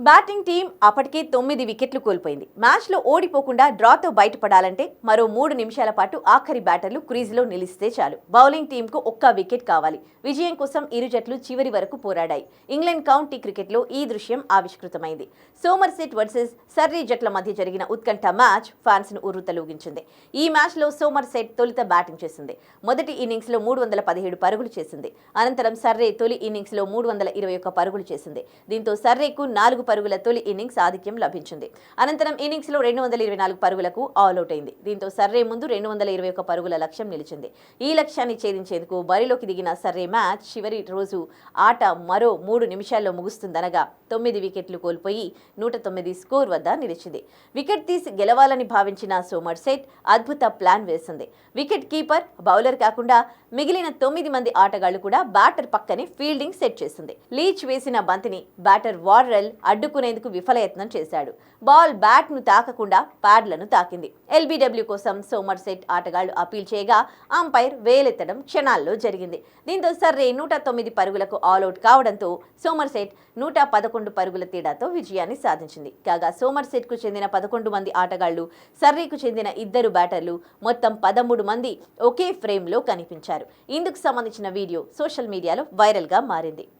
Batting team అప్పటికే తొమ్మిది వికెట్లు కోల్పోయింది. మ్యాచ్లో ఓడిపోకుండా డ్రాతో బయటపడాలంటే మరో మూడు నిమిషాల పాటు ఆఖరి బ్యాటర్లు క్రీజ్లో నిలిస్తే చాలు. బౌలింగ్ టీంకు ఒక్క వికెట్ కావాలి. విజయం కోసం ఇరు జట్లు చివరి వరకు పోరాడాయి. ఇంగ్లాండ్ కౌంటీ క్రికెట్లో ఈ దృశ్యం ఆవిష్కృతమైంది. సోమర్సెట్ వర్సెస్ సర్రీ జట్ల మధ్య జరిగిన ఉత్కంఠ మ్యాచ్ ఫ్యాన్స్ను ఉర్రుతలూగించింది ఈ మ్యాచ్లో సోమర్సెట్ తొలుత బ్యాటింగ్ చేసింది. మొదటి ఇన్నింగ్స్లో మూడు వందల పదిహేడు పరుగులు చేసింది. అనంతరం సర్రే తొలి ఇన్నింగ్స్లో మూడు వందల ఇరవై ఒక్క పరుగులు చేసింది. దీంతో సర్రేకు నాలుగు పరుగుల తొలి ఇన్నింగ్స్ ఆధిక్యం లభించింది. అనంతరం ఇన్నింగ్స్లో రెండు వందల ఇరవై నాలుగు పరుగులకు ఆల్అౌట్ అయింది. దీంతో సర్రే ముందు రెండు వందల ఇరవై ఒక్క పరుగుల లక్ష్యం నిలిచింది. ఈ లక్ష్యాన్ని ఛేదించేందుకు బరిలోకి దిగిన సర్రే మ్యాచ్ చివరి రోజు ఆట మరో మూడు నిమిషాల్లో ముగుస్తుందనగా తొమ్మిది వికెట్లు కోల్పోయి నూట తొమ్మిది స్కోర్ వద్ద నిలిచింది. వికెట్ తీసి గెలవాలని భావించిన సోమర్ సెట్ అద్భుత ప్లాన్ వేసింది. వికెట్ కీపర్ బౌలర్ కాకుండా మిగిలిన తొమ్మిది మంది ఆటగాళ్ళు కూడా బ్యాటర్ పక్కనే ఫీల్డింగ్ సెట్ చేసింది. లీచ్ వేసిన బంతిని బ్యాటర్ వార్రెల్ అడ్డుకునేందుకు విఫలయత్నం చేశాడు. బాల్ బ్యాట్ను తాకకుండా ప్యాడ్లను తాకింది. ఎల్బీడబ్ల్యూ కోసం సోమర్ సెట్ ఆటగాళ్ళు అపీల్ చేయగా అంపైర్ వేలెత్తడం క్షణాల్లో జరిగింది. దీంతో సర్రే నూట తొమ్మిది పరుగులకు ఆల్అౌట్ కావడంతో సోమర్ సెట్ నూట పదకొండు పరుగుల తేడాతో విజయాన్ని సాధించింది. కాగా సోమర్ సెట్కు చెందిన పదకొండు మంది ఆటగాళ్ళు సర్రేకు చెందిన ఇద్దరు బ్యాటర్లు మొత్తం పదమూడు మంది ఒకే ఫ్రేమ్లో కనిపించారు. ఇందుకు సంబంధించిన వీడియో సోషల్ మీడియాలో వైరల్గా మారింది.